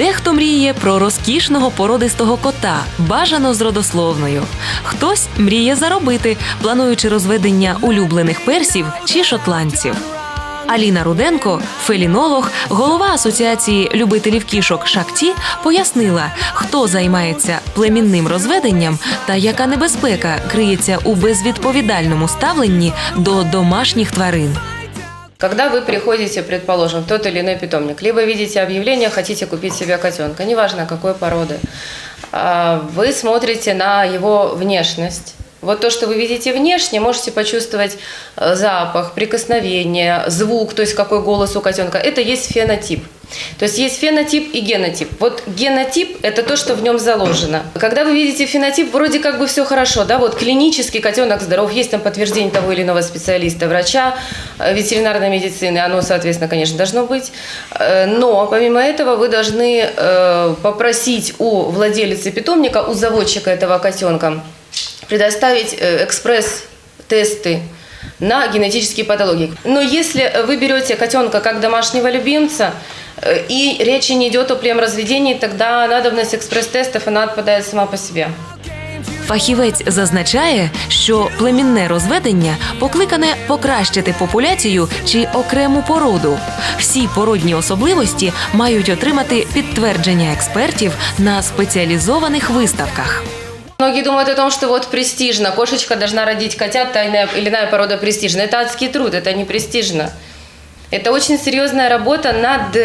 Дехто мріє про розкішного породистого кота, бажано з родословною. Хтось мріє заробити, плануючи розведення улюблених персів чи шотландців. Аліна Руденко, фелінолог, голова асоціації любителів кішок Шакті, пояснила, хто займається племінним розведенням та яка небезпека криється у безвідповідальному ставленні до домашніх тварин. Когда вы приходите, предположим, в тот или иной питомник, либо видите объявление, хотите купить себе котенка, неважно какой породы, а, вы смотрите на его внешность. Вот то, что вы видите внешне, можете почувствовать э, запах, прикосновение, звук, то есть какой голос у котенка. Это есть фенотип. То есть есть фенотип и генотип. Вот генотип – это то, что в нем заложено. Когда вы видите фенотип, вроде как бы все хорошо, да, вот клинически котенок здоров, есть там подтверждение того или иного специалиста, врача, э, ветеринарной медицины, оно, соответственно, конечно, должно быть. Э, Но, помимо этого, вы должны э, попросить у владелицы питомника, у заводчика этого котенка, предоставить экспресс-тесты на генетические патологии. Но если вы берете котенка как домашнего любимца, и речи не идет о племразведении, тогда надобность экспресс-тестов, она отпадает сама по себе. Фахівець зазначає, що племінне розведення покликане покращити популяцію чи окрему породу. Всі породні особливості мають отримати підтвердження експертів на спеціалізованих виставках. Многие думают о том, что вот престижно, кошечка должна родить котят, тайная или иная порода престижна. Это адский труд, это не престижно. Это очень серьезная работа над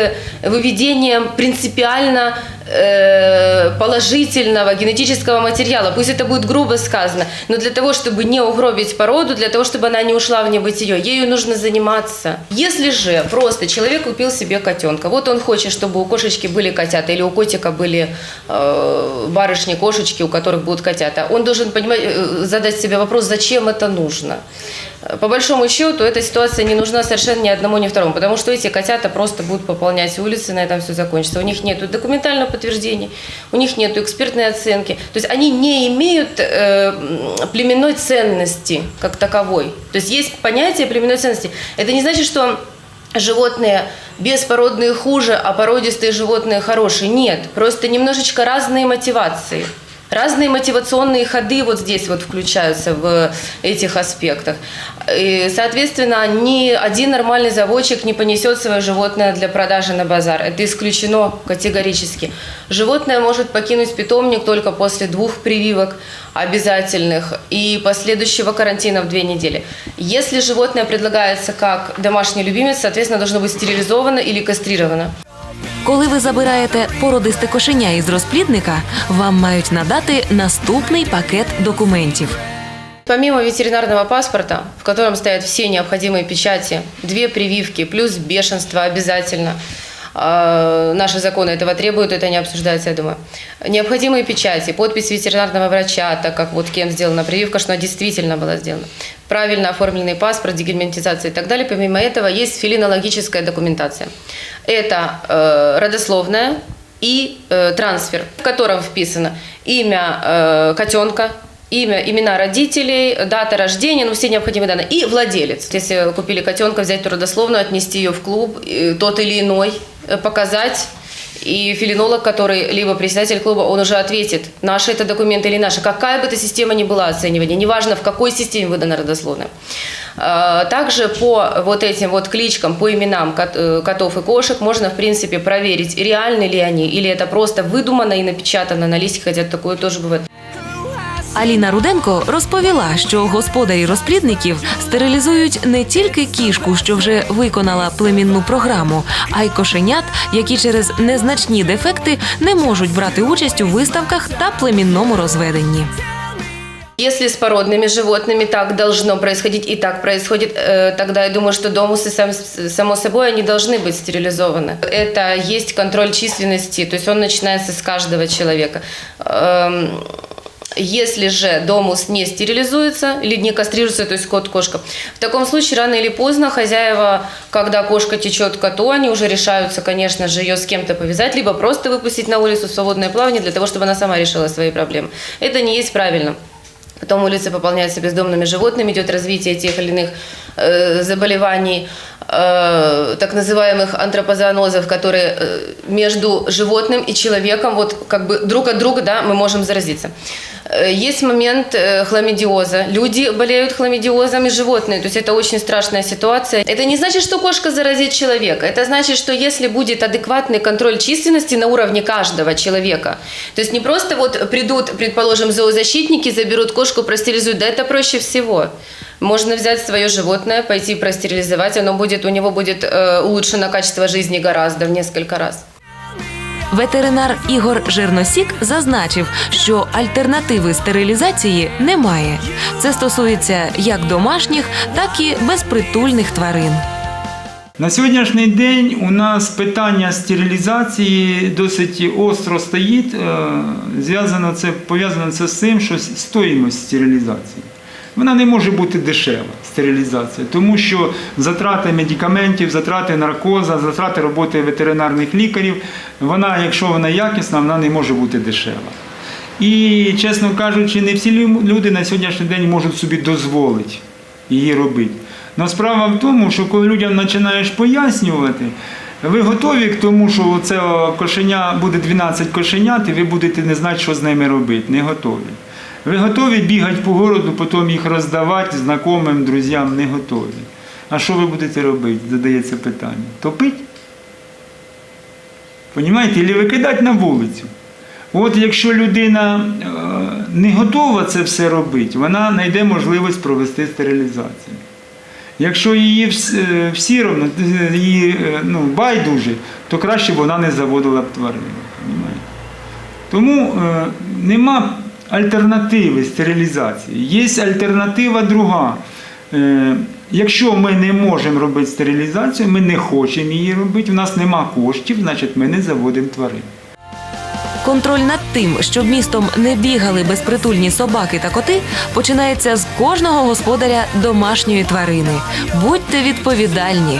выведением принципиально э, положительного генетического материала. Пусть это будет грубо сказано, но для того, чтобы не угробить породу, для того, чтобы она не ушла в небытие, ею нужно заниматься. Если же просто человек купил себе котенка, вот он хочет, чтобы у кошечки были котята или у котика были э, барышни, кошечки, у которых будут котята, он должен понимать, э, задать себе вопрос, зачем это нужно. По большому счету, эта ситуация не нужна совершенно ни одному, ни второму, потому что эти котята просто будут пополнять улицы, на этом все закончится. У них нет документального подтверждения, у них нет экспертной оценки. То есть они не имеют э, племенной ценности как таковой. То есть есть понятие племенной ценности. Это не значит, что животные беспородные хуже, а породистые животные хорошие. Нет, просто немножечко разные мотивации. Разные мотивационные ходы вот здесь вот включаются в этих аспектах. И, соответственно, ни один нормальный заводчик не понесет свое животное для продажи на базар. Это исключено категорически. Животное может покинуть питомник только после двух прививок обязательных и последующего карантина в две недели. Если животное предлагается как домашний любимец, соответственно, должно быть стерилизовано или кастрировано. Коли ви забираєте породисте кошеня із розплідника, вам мають надати наступний пакет документів. Помимо ветеринарного паспорта, в котором стоят все необходимые печати, две прививки плюс бешенство обязательно, Наши законы этого требуют, это не обсуждается, я думаю. Необходимые печати, подпись ветеринарного врача, так как вот кем сделана прививка, что она действительно была сделана. Правильно оформленный паспорт, дегельминтизация и так далее. Помимо этого есть филинологическая документация. Это э, родословная и э, трансфер, в котором вписано имя э, котенка, имя, имена родителей, дата рождения, ну все необходимые данные, и владелец. Если купили котенка, взять ту родословную, отнести ее в клуб, тот или иной, показать, и филинолог, который, либо председатель клуба, он уже ответит, наши это документы или наши. Какая бы эта система ни была оценивания, неважно, в какой системе выдана родословная. Также по вот этим вот кличкам, по именам э, котов и кошек можно, в принципе, проверить, реальны ли они, или это просто выдумано и напечатано на листе, хотя такое тоже бывает. Аліна Руденко розповіла, що господарі розплідників стерилізують не тільки кішку, що вже виконала племінну програму, а й кошенят, які через незначні дефекти не можуть брати участь у виставках та племінному розведенні. Если с породными животными так должно происходить и так происходит, э, тогда я думаю, что домусы сам, само собой они должны быть стерилизованы. Это есть контроль численности, то есть он начинается с каждого человека. Если же домус не стерилизуется или не кастрируется, то есть кот-кошка, в таком случае рано или поздно хозяева, когда кошка течет коту, они уже решаются, конечно же, ее с кем-то повязать, либо просто выпустить на улицу в свободное плавание для того, чтобы она сама решила свои проблемы. Это не есть правильно. Потом улицы пополняются бездомными животными, идет развитие тех или иных э, заболеваний, э, так называемых антропозоонозов, которые э, между животным и человеком, вот как бы друг от друга, да, мы можем заразиться. Э, Есть момент э, хламидиоза. Люди болеют хламидиозом и животные. То есть это очень страшная ситуация. Это не значит, что кошка заразит человека. Это значит, что если будет адекватный контроль численности на уровне каждого человека, то есть не просто вот придут, предположим, зоозащитники, заберут кошку, простерилизуют. Да это проще всего. Можно взять свое животное, пойти простерилизовать, оно будет, у него будет э, улучшено качество жизни гораздо в несколько раз. Ветеринар Ігор Жирносік зазначив, що альтернативи стерилізації немає. Це стосується як домашніх, так і безпритульних тварин. На сьогоднішній день у нас питання стерилізації досить остро стоїть. Е, Зв'язано це пов'язано це з тим, що стоїмость стерилізації. Вона не може бути дешева, стерилізація, тому що затрати медикаментів, затрати наркоза, затрати роботи ветеринарних лікарів, вона, якщо вона якісна, вона не може бути дешева. І, чесно кажучи, не всі люди на сьогоднішній день можуть собі дозволити її робити. Но справа в тому, що коли людям починаєш пояснювати, ви готові к тому, що це кошеня буде 12 кошенят, і ви будете не знати, що з ними робити. Не готові. Ви готові бігати по городу, потім їх роздавати знайомим, друзям, не готові. А що ви будете робити? Задається питання. Топить? Понімаєте? Або викидати на вулицю. От якщо людина е, не готова це все робити, вона знайде можливість провести стерилізацію. Якщо її е, всі равно, її е, ну, байдуже, то краще б вона не заводила б тварину. Тому нема альтернативи стерилізації. Є альтернатива друга. Е, якщо ми не можемо робити стерилізацію, ми не хочемо її робити, у нас нема коштів, значить ми не заводимо тварин. Контроль над тим, щоб містом не бігали безпритульні собаки та коти, починається з кожного господаря домашньої тварини. Будьте відповідальні.